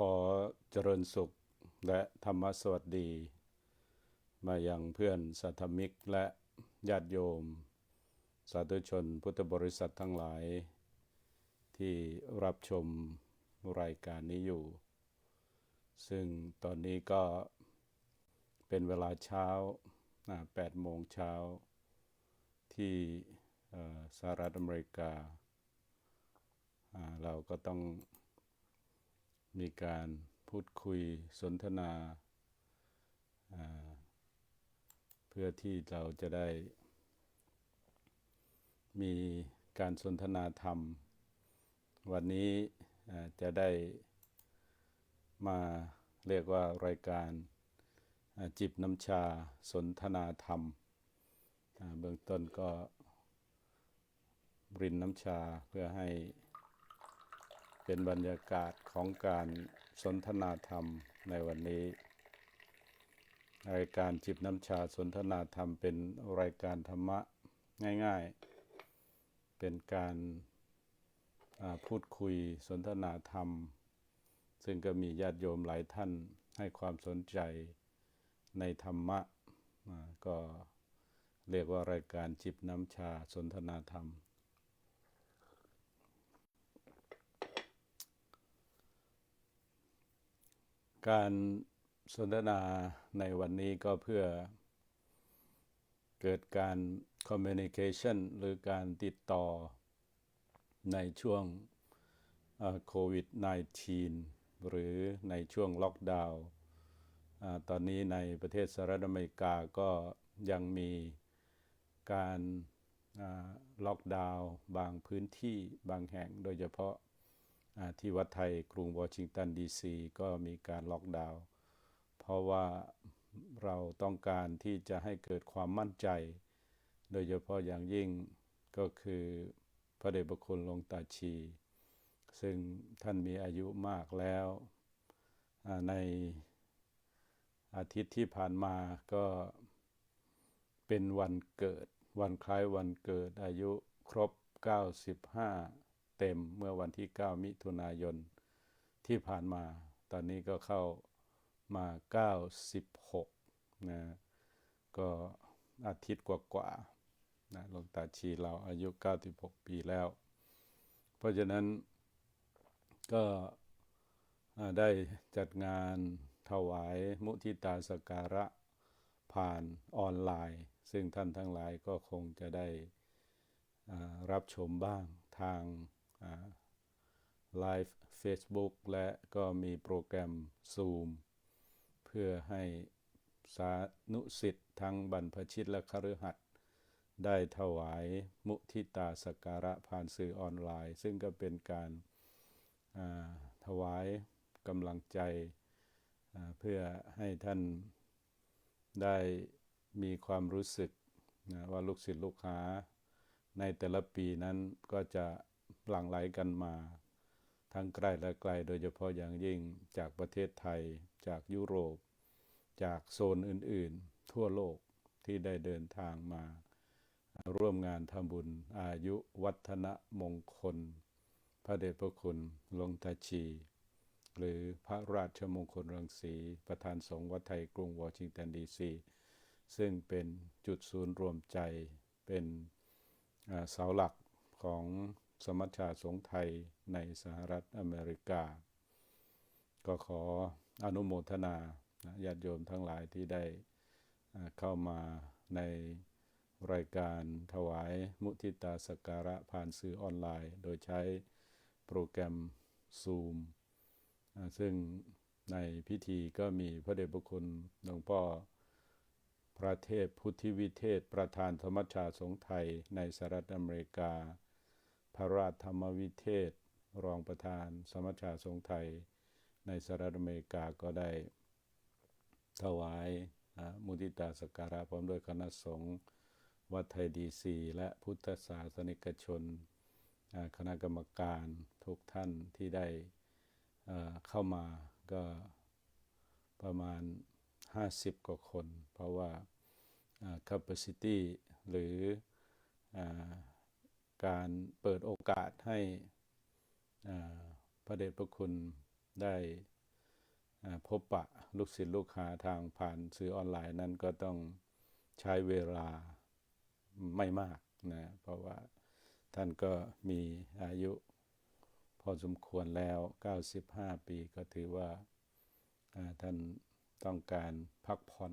ขอเจริญสุขและธรรมสวัสดี มายังเพื่อนสัทธมิกและญาติโยม สาธุชนพุทธบริษัททั้งหลาย ที่รับชมรายการนี้อยู่ ซึ่งตอนนี้ก็เป็นเวลาเช้า 8 โมงเช้า ที่สหรัฐอเมริกา เราก็ต้อง มีการพูดคุยสนทนาาเพื่อที่เราจะได้ มีการสนทนาธรรม วันนี้จะได้มาเรียกว่ารายการาจิบน้ำชาสนทนาธรรม เบื้องต้นก็รินน้ำชาเพื่อให้ เป็นบรรยากาศของการสนทนาธรรมในวันนี้รายการจิบน้ำชาสนทนาธรรมเป็นรายการธรรมะง่าย ๆ เป็นการพูดคุยสนทนาธรรม ซึ่งก็มีญาติโยมหลายท่านให้ความสนใจในธรรมะ ก็เรียกว่ารายการจิบน้ำชาสนทนาธรรม การสนทนาในวันนี้ก็เพื่อเกิดการ communication หรือการติดต่อในช่วงโควิด -19 หรือในช่วงล็อกดาวน์ตอนนี้ในประเทศสหรัฐอเมริกาก็ยังมีการล็อกดาวน์บางพื้นที่บางแห่งโดยเฉพาะ ที่วัดไทยกรุงวอชิงตันดีซีก็มีการล็อกดาวน์เพราะว่าเราต้องการที่จะให้เกิดความมั่นใจ โดยเฉพาะอย่างยิ่งก็คือพระเดชพระคุณหลวงตาชี ซึ่งท่านมีอายุมากแล้วในอาทิตย์ที่ผ่านมาก็เป็นวันเกิด วันคล้ายวันเกิดอายุครบ 95 เต็มเมื่อวันที่ 9 มิถุนายนที่ผ่านมา ตอนนี้ก็เข้ามา 96 นะ ก็อาทิตย์กว่าๆนะหลวงตาชีเราอายุ 96 ปีแล้ว เพราะฉะนั้นก็ได้จัดงานถวายมุทิตาสการะผ่านออนไลน์ ซึ่งท่านทั้งหลายก็คงจะได้รับชมบ้างทาง ไลฟ์ Facebook และก็มีโปรแกรม Zoom เพื่อให้สานุสิทธิ์ทั้งบรรพชิตและคฤหัสถ์ได้ถวายมุทิตาสการะผ่านสื่อออนไลน์ ซึ่งก็เป็นการาถวายกำลังใจเพื่อให้ท่านได้มีความรู้สึกว่าลูกศิษย์ลูกหาในแต่ละปีนั้นก็จะ หลั่งไหลกันมาทั้งใกล้และไกล โดยเฉพาะอย่างยิ่งจากประเทศไทย จากยุโรป จากโซนอื่น ๆ ทั่วโลกที่ได้เดินทางมา ร่วมงานทำบุญอายุวัฒนมงคล พระเดชพระคุณหลวงตาชี หรือพระราชมงคลรังสี ประธานสงฆ์วัดไทยกรุงวอชิงตันดีซีซึ่งเป็นจุดศูนย์รวมใจเป็นเสาหลักของ สมัชชาสงฆ์ไทยในสหรัฐอเมริกา ก็ขออนุโมทนาญาติโยมทั้งหลายที่ได้เข้ามาในรายการถวายมุทิตาสการะผ่านสื่อออนไลน์ โดยใช้โปรแกรม Zoom ซึ่งในพิธีก็มีพระเดชพระคุณหลวงพ่อพระเทพพุทธิวิเทศประธานธรรมชาสงฆ์ไทยในสหรัฐอเมริกา พระราชธรรมวิเทศ รองประธานสมัชชาสงฆ์ไทย ในสหรัฐอเมริกาก็ได้ ถวายมุทิตาสการะพร้อมด้วยคณะสงฆ์วัดไทยดีซีและพุทธศาสนิกชน คณะกรรมการทุกท่านที่ได้เข้ามาก็ประมาณ 50 กว่าคน เพราะว่า capacity หรืออ การเปิดโอกาสให้พระเดชพระคุณได้พบปะลูกศิษย์ลูกหาทางผ่านสื่อออนไลน์นั้นก็ต้องใช้เวลาไม่มากนะเพราะว่าท่านก็มีอายุพอสมควรแล้ว 95 ปีก็ถือว่าท่านต้องการพักผ่อน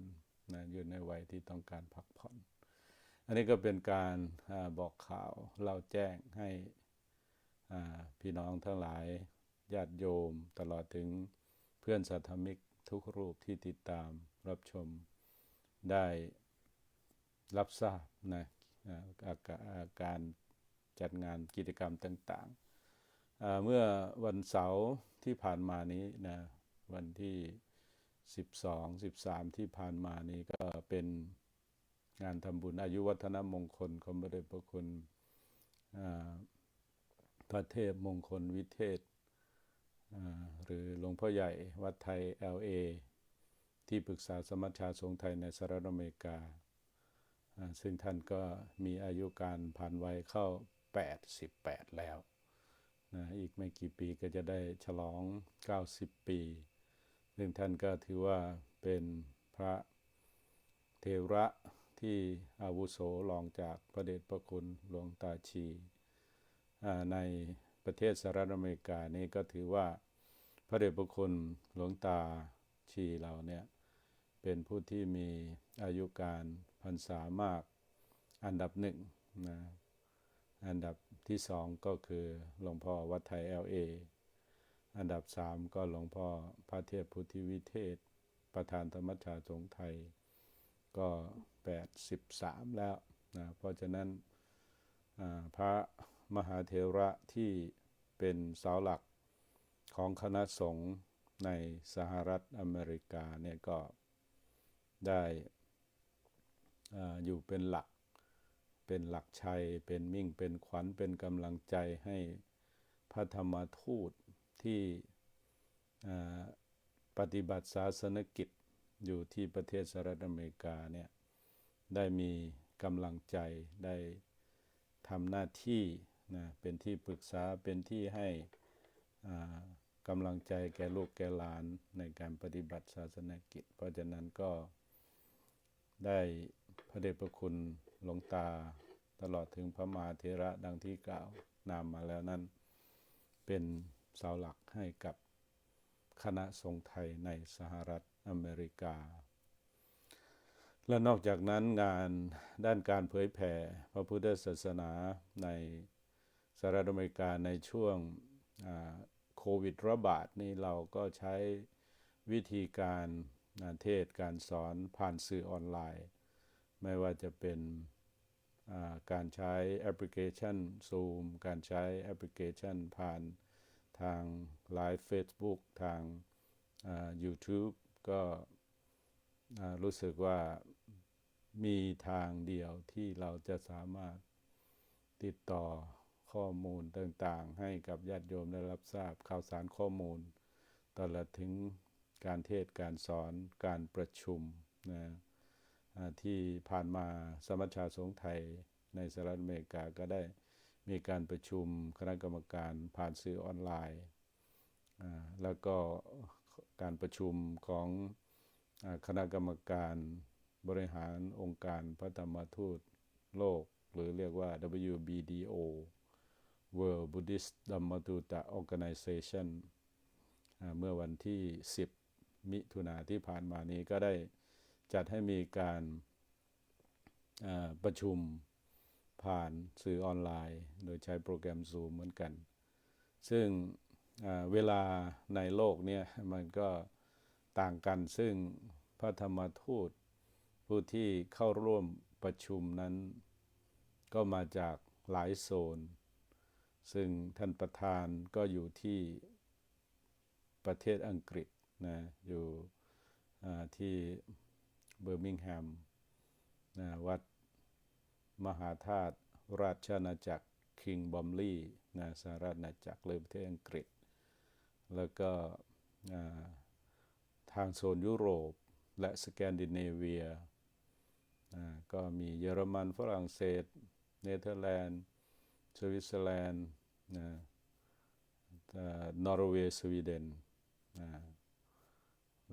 นะอยู่ในวัยที่ต้องการพักผ่อน อันนี้ก็เป็นการอบอกข่าวเล่าแจ้งให้พี่น้องทั้งหลายญาติโยมตลอดถึงเพื่อนสัทธมิกทุกรูปที่ติดตามรับชมได้รับทราบนะอาการจัดงานกิจกรรมต่างๆ เมื่อวันเสาร์ที่ผ่านมานี้นะวันที่ 12 13 ที่ผ่านมานี้ก็เป็น งานทำบุญอายุวัฒนมงคลของพระเดชพระคุณพระเทพมงคลวิเทศ หรือหลวงพ่อใหญ่วัดไทย LA ที่ปรึกษาสมัชชาสงฆ์ไทยในสหรัฐอเมริกาอ่าซึ่งท่านก็มีอายุการผ่านวัยเข้า 88 แล้วนะอีกไม่กี่ปีก็จะได้ฉลอง 90 ปี ซึ่งท่านก็ถือว่าเป็นพระเทระ ที่อาวุโสรองจากพระเดชพระคุณหลวงตาชีในประเทศสหรัฐอเมริกานี่ก็ถือว่าพระเดชพระคุณหลวงตาชีเราเนี่ยเป็นผู้ที่มีอายุการพรรษามากอันดับหนึ่งนะอันดับที่สองก็คือหลวงพ่อวัดไทย LA อันดับสามก็หลวงพ่อพระเทพพุทธิวิเทศ ประธานธรรมชาสงไทย ก็ 83 แล้วนะเพราะฉะนั้นพระมหาเถระที่เป็นเสาหลักของคณะสงฆ์ในสหรัฐอเมริกาเนี่ยก็ได้อาอยู่เป็นหลัก เป็นหลักชัย เป็นมิ่ง เป็นขวัญ เป็นกำลังใจให้พระธรรมทูตที่ปฏิบัติศาสนกิจอยู่ที่ประเทศสหรัฐอเมริกาเนี่ย ได้มีกำลังใจได้ทำหน้าที่นะเป็นที่ปรึกษาเป็นที่ให้กำลังใจแก่ลูกแก่หลานในการปฏิบัติศาสนกิจ เพราะฉะนั้นก็ได้พระเดชพระคุณหลวงตาตลอดถึงพระมหาเถระดังที่กล่าวนามมาแล้วนั้น เป็นเสาหลักให้กับคณะสงฆ์ไทยในสหรัฐอเมริกา และนอกจากนั้นงานด้านการเผยแผ่พระพุทธศาสนาในสหรัฐอเมริกาในช่วงโควิดระบาดนี่เราก็ใช้วิธีการาเทศการสอนผ่านสื่อออนไลน์ ไม่ว่าจะเป็นาการใช้แอปพลิเคชัน Zoom การใช้แอปพลิเคชันผ่านทาง Live Facebook ทางา YouTube ก็รู้สึกว่า มีทางเดียวที่เราจะสามารถติดต่อข้อมูลต่างๆ ให้กับญาติโยมได้รับทราบข่าวสารข้อมูล ตลอดถึงการเทศการสอนการประชุมนะที่ผ่านมาสมัชชาสงฆ์ไทยในสหรัฐอเมริกาก็ได้มีการประชุมคณะกรรมการผ่านสื่อออนไลน์ แล้วก็การประชุมของคณะกรรมการ บริหารองค์การพระธรรมทูตโลก หรือเรียกว่า WBDO World Buddhist dhammatuta Organization เมื่อวันที่ 10 มิถุนาที่ผ่านมานี้ก็ได้จัดให้มีการประชุมผ่านสื่อออนไลน์ โดยใช้โปรแกรม Zoom เหมือนกัน ซึ่งเวลาในโลกเนี่ยมันก็ต่างกันซึ่งพระธรรมทูต ผู้ที่เข้าร่วมประชุมนั้น ก็มาจากหลายโซน ซึ่งท่านประธานก็อยู่ที่ประเทศอังกฤษนะอยู่ที่เบอร์มิงแฮมนะวัดมหาธาตุราชอาณาจักรคิงบอมลีนะสหราชอาณาจักรเลยประเทศอังกฤษ แล้วก็ทางโซนยุโรปและสแกนดิเนเวีย ก็มีเยอรมันฝรั่งเศส เนเธอร์แลนด์ สวิตเซอร์แลนด์นะอ่านอร์เวย์สวีเดนนะ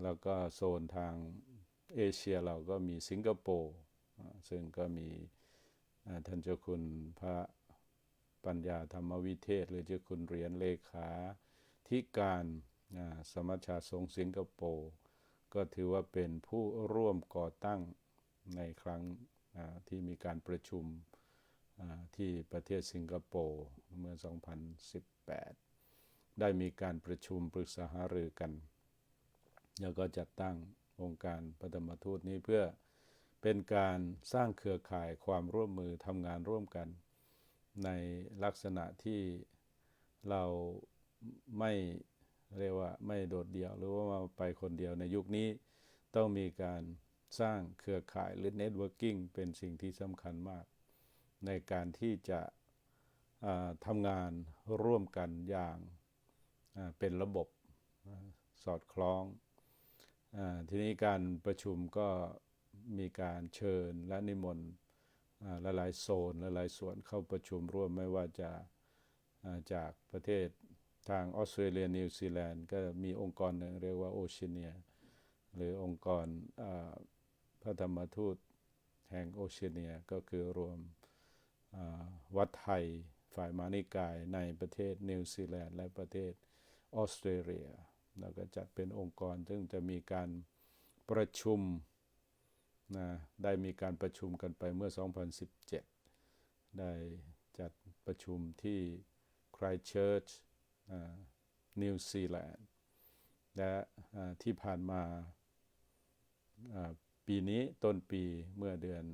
แล้วก็โซนทางเอเชียเราก็มีสิงคโปร์ซึ่งก็มีท่านเจ้าคุณพระปัญญาธรรมวิเทศ หรือเจ้าคุณเหรียญเลขาธิการสมัชชาสงสิงคโปร์ก็ถือว่าเป็นผู้ร่วมก่อตั้ง ในครั้งที่มีการประชุมที่ประเทศสิงคโปร์เมื่อ 2018 ได้มีการประชุมปรึกษาหารือกัน แล้วก็จัดตั้งองค์การปฐมทูตนี้เพื่อเป็นการสร้างเครือข่ายความร่วมมือทำงานร่วมกัน ในลักษณะที่เราไม่เรียกว่าไม่โดดเดี่ยว หรือว่ามาไปคนเดียวในยุคนี้ต้องมีการ สร้างเครือข่ายหรือเน็ตเวิร์กิ่งเป็นสิ่งที่สำคัญมาก ในการที่จะทำงานร่วมกันอย่างเป็นระบบสอดคล้องอทีนี้การประชุมก็มีการเชิญและนิมนต์หลายๆโซนหลายๆส่วนเข้าประชุมร่วมไม่ว่าจะจากประเทศทางออสเตรเลียนิวซีแลนด์ก็มีองค์กรหนึ่งเรียกว่าโอเชียเนีย หรือองค์กรอ พระธรรมทูตแห่งโอเชียเนียก็คือรวมวัดไทยฝ่ายมานิกายในประเทศนิวซีแลนด์และประเทศออสเตรเลีย แล้วก็จัดเป็นองค์กร ซึ่งจะมีการประชุมนะได้มีการประชุมกันไปเมื่อ 2017 ได้จัดประชุมที่ Christchurch นิวซีแลนด์และที่ผ่านมา ปีนี้ต้นปีเมื่อเดือน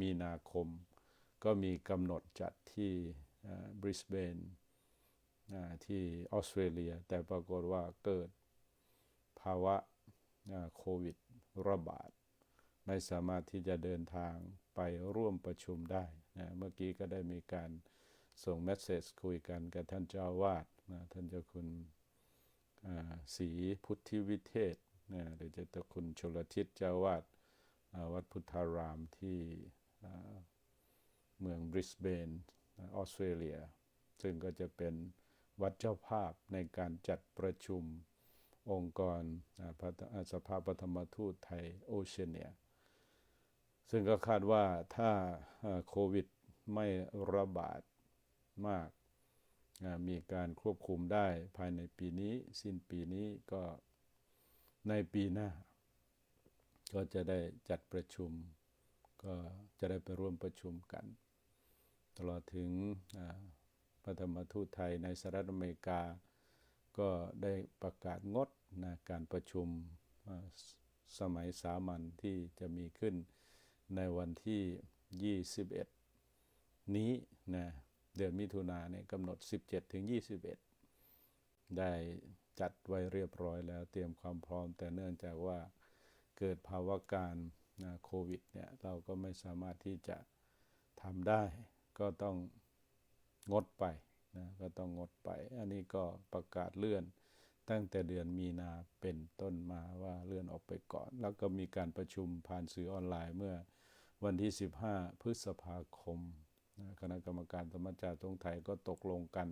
มีนาคม ก็มีกำหนดจัดที่บริสเบนที่ออสเตรเลีย แต่ปรากฏว่าเกิดภาวะโควิดระบาด ไม่สามารถที่จะเดินทางไปร่วมประชุมได้นะเมื่อกี้ก็ได้มีการส่งเมสเซจคุยกันกับท่านเจ้าวาดนะท่านเจ้าคุณศรีพุทธิวิเทศ นะหรือเจ้าคุณชลทิศเจ้าวาดวัดพุทธารามที่เมืองบริสเบนออสเตรเลีย ซึ่งก็จะเป็นวัดเจ้าภาพในการจัดประชุมองค์กรสภาปฐมทูตไทยโอเชียเนีย ซึ่งก็คาดว่าถ้าโควิดไม่ระบาดมาก มีการควบคุมได้ภายในปีนี้ สิ้นปีนี้ก็ ในปีหน้า ก็จะได้จัดประชุม ก็จะได้ไปร่วมประชุมกัน ตลอดถึงอ่าพระธรรมทูตไทยในสหรัฐอเมริกา ก็ได้ประกาศงดนะการประชุมสสมัยสามัญที่จะมีขึ้นในวันที่ 21 นี้นะเดือนมิถุนาเนี่ยกำหนด 17 ถึง 21 ได้ จัดไว้เรียบร้อยแล้วเตรียมความพร้อม แต่เนื่องจากว่าเกิดภาวะการโควิดเนี่ยเราก็ไม่สามารถที่จะทำได้ ก็ต้องงดไปนะก็ต้องงดไป อันนี้ก็ประกาศเลื่อนตั้งแต่เดือนมีนาเป็นต้นมาว่าเลื่อนออกไปก่อน แล้วก็มีการประชุมผ่านสื่อออนไลน์เมื่อวันที่ 15 พฤษภาคมนะคณะกรรมการธรรมจาตรงไทยก็ตกลงกัน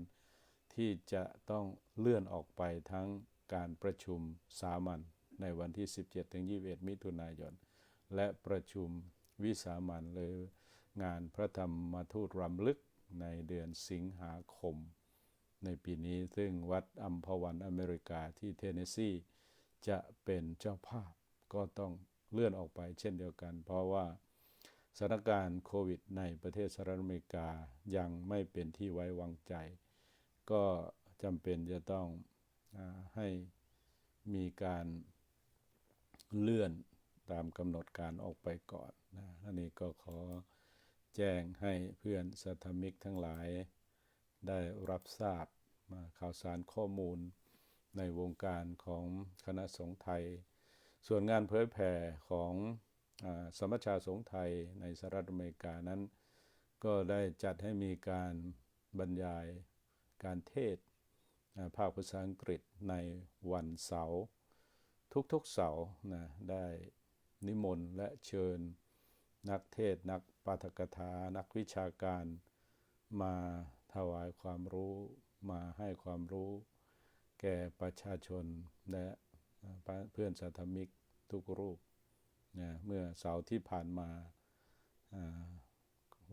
ที่จะต้องเลื่อนออกไปทั้งการประชุมสามัญในวันที่ 17ถึง21 มิถุนายน และประชุมวิสามัญหรืองานพระธรรมทูตรำลึกในเดือนสิงหาคม ในปีนี้ซึ่งวัดอัมพวันอเมริกาที่เทนเนสซีจะเป็นเจ้าภาพก็ต้องเลื่อนออกไปเช่นเดียวกัน เพราะว่าสถานการณ์โควิดในประเทศสหรัฐอเมริกายังไม่เป็นที่ไว้วางใจ ก็จำเป็นจะต้องอให้มีการเลื่อนตามกำหนดการออกไปก่อนนะอันนี้ก็ขอแจ้งให้เพื่อนสัทมิกทั้งหลายได้รับทราบมาข่าวสารข้อมูลในวงการของคณะสงฆ์ไทย ส่วนงานเผยแผ่ของอสมัชชาสงฆ์ไทยในสหรัฐอเมริกานั้น ก็ได้จัดให้มีการบรรยาย การเทศภาคภาษาอังกฤษในวันเสาร์ทุกๆเสาร์นะได้นิมนต์และเชิญนักเทศนักปาฐกถานักวิชาการมาถวายความรู้มาให้ความรู้แก่ประชาชนและเพื่อนสาธมิกทุกรูปนะเมื่อเสาร์ที่ผ่านมา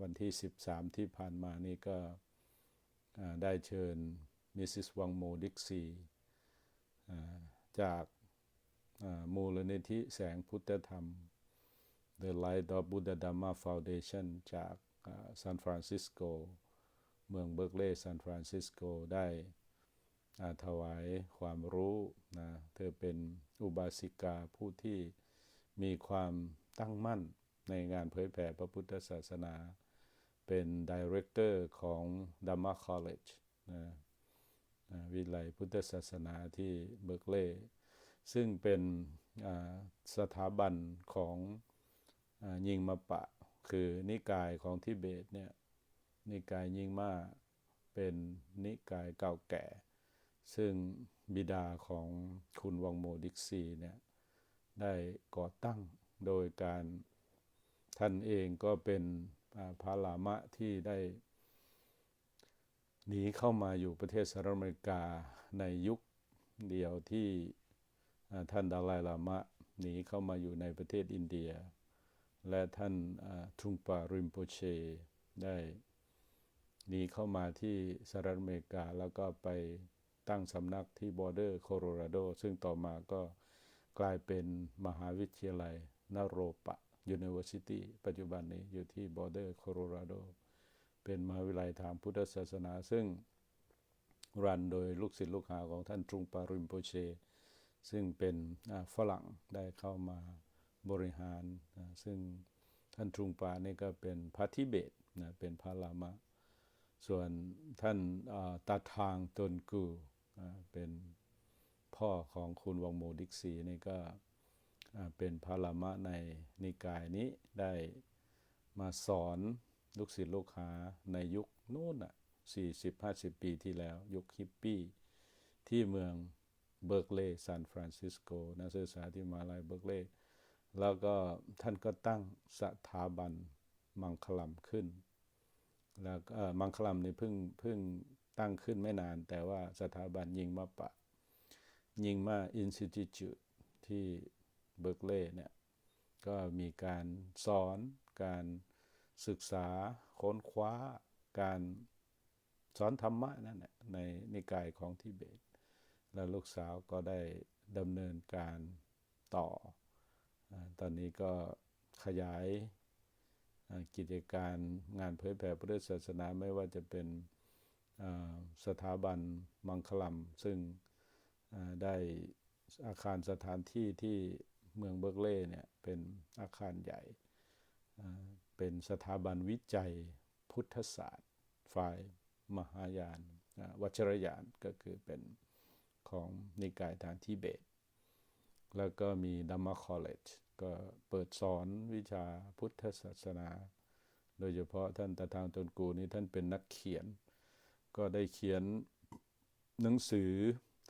วันที่ 13 ที่ผ่านมานี่ก็ ได้เชิญมิสซิสวังโมดิกซีจากมูลนิธิแสงพุทธธรรม The Light of Buddha Dhamma Foundation จากซานฟรานซิสโก เมืองเบิร์กเลย์ซานฟรานซิสโก ได้ถวายความรู้นะเธอเป็นอุบาสิกาผู้ที่มีความตั้งมั่นในงานเผยแผ่พระพุทธศาสนา เป็นดีเรคเตอร์ของ Dhamma College นะวิทยาลัยพุทธศาสนาที่เบิร์กเลย์ซึ่งเป็นสถาบันของอยิงมาปะ คือนิกายของทิเบตเนี่ยนิกายยิงมาเป็นนิกายเก่าแก่ ซึ่งบิดาของคุณวังโมดิกซีเนี่ยได้ก่อตั้งโดยการท่านเองก็เป็น อ่าพระลามะที่ได้หนีเข้ามาอยู่ประเทศสหรัฐอเมริกาในยุคเดียวที่ท่านดาไลลามะหนีเข้ามาอยู่ในประเทศอินเดีย และท่านทุงปาริมโปเชได้หนีเข้ามาที่สหรัฐอเมริกา แล้วก็ไปตั้งสำนักที่บอร์เดอร์โคโลราโด ซึ่งต่อมาก็กลายเป็นมหาวิทยาลัยนโรปะ University ปัจจุบันนี้อยู่ที่บอร์เดอร์โคโลราโดเป็นมหาวิทยาลัยทางพุทธศาสนา ซึ่งรันโดยลูกศิษย์ลูกหาของท่านทุงปาริมโปเช ซึ่งเป็นฝรั่งได้เข้ามาบริหาร ซึ่งท่านทรุงปานี่ก็เป็นพระทิเบตนะเป็นพระลามะ ส่วนท่านตาทางตนกูเป็นพ่อของคุณวังโมดิกซีนี่ก็ เป็นพระลามะในนิกายนี้ได้มาสอนลูกศิษย์ลูกหาในยุคนู้นอะ40-50ปีที่แล้ว ยุคฮิปปี้ที่เมืองเบิร์กเลย์ซานฟรานซิสโกนักศึกษาที่มาลัยเบิร์กเลย์แล้วก็ท่านก็ตั้งสถาบันมังคลัมขึ้น แล้วเอ่อมังคลัมนี่เพิ่งเพิ่งตั้งขึ้นไม่นาน แต่ว่าสถาบันยิงมาปะ ยิงมาอินสติจูตที่ เบิร์กเลย์เนี่ยก็มีการสอนการศึกษาค้นคว้าการสอนธรรมะนั่นแหละในนิกายของทิเบต แล้วลูกสาวก็ได้ดำเนินการต่อ ตอนนี้ก็ขยายกิจการงานเผยแผ่พุทธศาสนาไม่ว่าจะเป็นสถาบันมังคลัม ซึ่งได้อาคารสถานที่ที่ เมืองเบิร์กเลย์เนี่ยเป็นอาคารใหญ่เป็นสถาบันวิจัยพุทธศาสตร์ ฝ่ายมหายานวัชรยานก็คือเป็นของนิกายทางทิเบต แล้วก็มีดัมมาคอลเลจก็เปิดสอนวิชาพุทธศาสนา โดยเฉพาะท่านตาทางตนกูนี่ท่านเป็นนักเขียน ก็ได้เขียนหนังสือ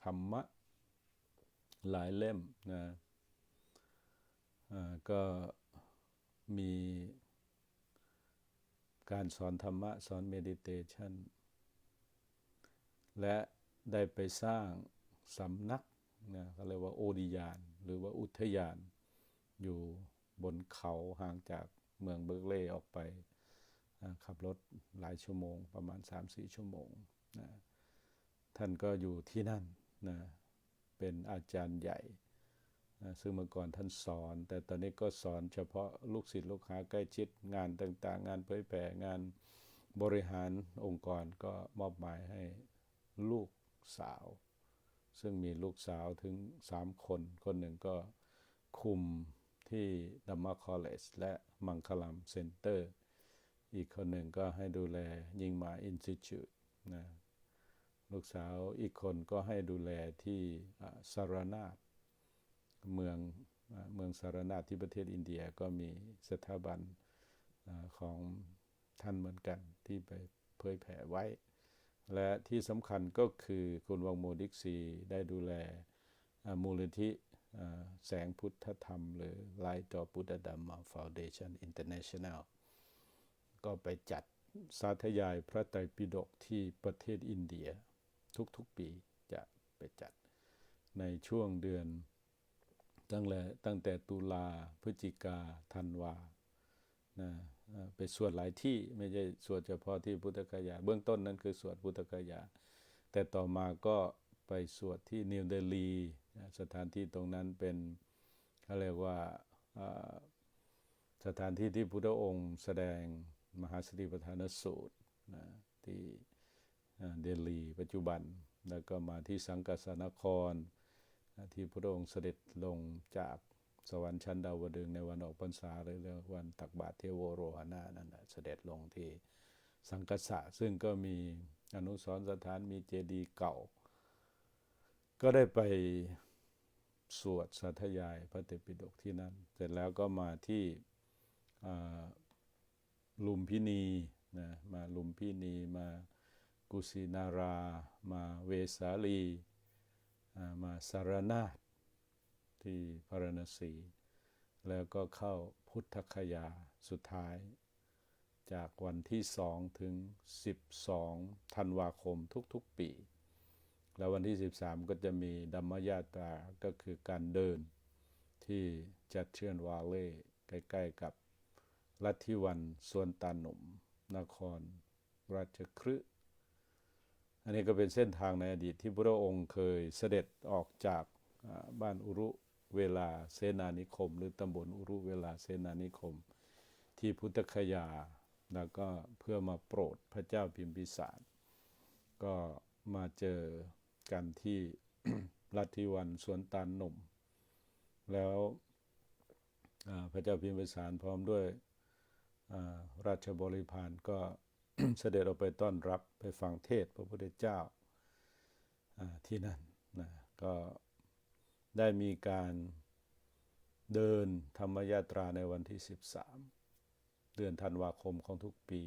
ธรรมะหลายเล่มนะ ก็มีการสอนธรรมะ สอนเมดิเทชันและได้ไปสร้างสำนักนะเขาเรียกว่าโอดิยาน หรือว่าอุทยาน อยู่บนเขาห่างจากเมืองเบิร์กเลย์ออกไปขับรถหลายชั่วโมง ประมาณ 3-4 ชั่วโมงนะท่านก็อยู่ที่นั่นนะเป็นอาจารย์ใหญ่ ซึ่งเมื่อก่อนท่านสอน แต่ตอนนี้ก็สอนเฉพาะลูกศิษย์ลูกหาใกล้ชิดงานต่างๆ งานเผยแผ่งานบริหารองค์กรก็มอบหมายให้ลูกสาว ซึ่งมีลูกสาวถึงสามคน คนหนึ่งก็คุมที่ดัมมาคอลเลจและมังคลัมเซ็นเตอร์ อีกคนหนึ่งก็ให้ดูแลยิงมาอินสติจูตนะลูกสาวอีกคนก็ให้ดูแลที่อ่าสารนาถ เมืองเมืองสารนาที่ประเทศอินเดียก็มีสถาบันของท่านเหมือนกันที่ไปเผยแผ่ไว้ และที่สำคัญก็คือคุณวังโมดิกซีได้ดูแลมูลนิธิแสงพุทธธรรม หรือ Light of Buddha Dhamma Foundation International ก็ไปจัดสาธยายพระไตรปิฎกที่ประเทศอินเดีย ทุกๆปีจะไปจัดในช่วงเดือน ตั้งแต่ตั้งแต่ตุลาพฤศจิกาธันวานะไปสวดหลายที่ไม่ใช่สวดเฉพาะที่พุทธกยา เบื้องต้นนั้นคือสวดพุทธกยา แต่ต่อมาก็ไปสวดที่นิวเดลีสถานที่ตรงนั้นเป็นเขาเรียกว่าสถานที่ที่พุทธองค์แสดงมหาสติปัฏฐานสูตรนะที่เดลีปัจจุบัน แล้วก็มาที่สังกัสสนคร ที่พระองค์เสด็จลงจากสวรรค์ชั้นดาวดึงในวันออกพรรษาหรือวันตักบาตรเทโวโรหณานั่นนะเสด็จลงที่สังกัสสะซึ่งก็มีอนุสรณ์สถานมีเจดีย์เก่า ก็ได้ไปสวดสาธยายพระเตปิฎกที่นั่น เสร็จแล้วก็มาที่ลุมพินีนะมาลุมพินีมากุสินารา มาเวสาลี มาสารนาถที่พารณสี แล้วก็เข้าพุทธคยาสุดท้าย จากวันที่สองถึง 12 ธันวาคมทุกๆปี แล้ววันที่ 13 ก็จะมีดัมมยาตาก็คือการเดินที่จัดเชื่อนวาเล่ใกล้ ๆ กับลัทธิวันสวนตาหนุ่ม นครราชคฤห์ อันนี้ก็เป็นเส้นทางในอดีตที่พระองค์เคยเสด็จออกจากบ้านอุรุเวลาเสนานิคม หรือตำบลอุรุเวลาเสนานิคม ที่พุทธคยา แล้วก็เพื่อมาโปรดพระเจ้าพิมพิสาร ก็มาเจอกันที่ลัทธิวันสวนตาลหนุ่ม แล้วพระเจ้าพิมพิสารพร้อมด้วยราชบริพารก็ เสด็จออกไปต้อนรับไปฟังเทศพระพุทธเจ้าที่นั่นนะก็ได้มีการเดินธรรมยาตราในวันที่ 13 เดือนธันวาคมของทุกปี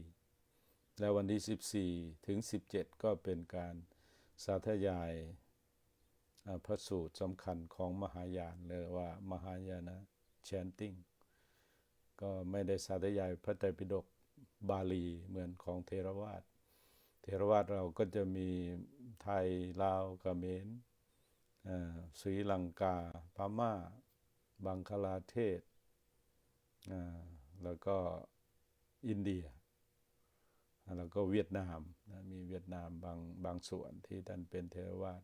และวันที่ 14 ถึง 17 ก็เป็นการสาธยายพระสูตรสำคัญของมหายานเรียว่ามหายานะแชนติ้งก็ไม่ได้สาธยายพระไตรปิฎก บาลีเหมือนของเทรวาสเทรวาสเราก็จะมีไทยลาวเมรอ่าศรีลังกาพม่า บังคลาเทศ แล้วก็อินเดีย แล้วก็เวียดนามนะมีเวียดนามบางบางส่วนที่ท่านเป็นเทรวาส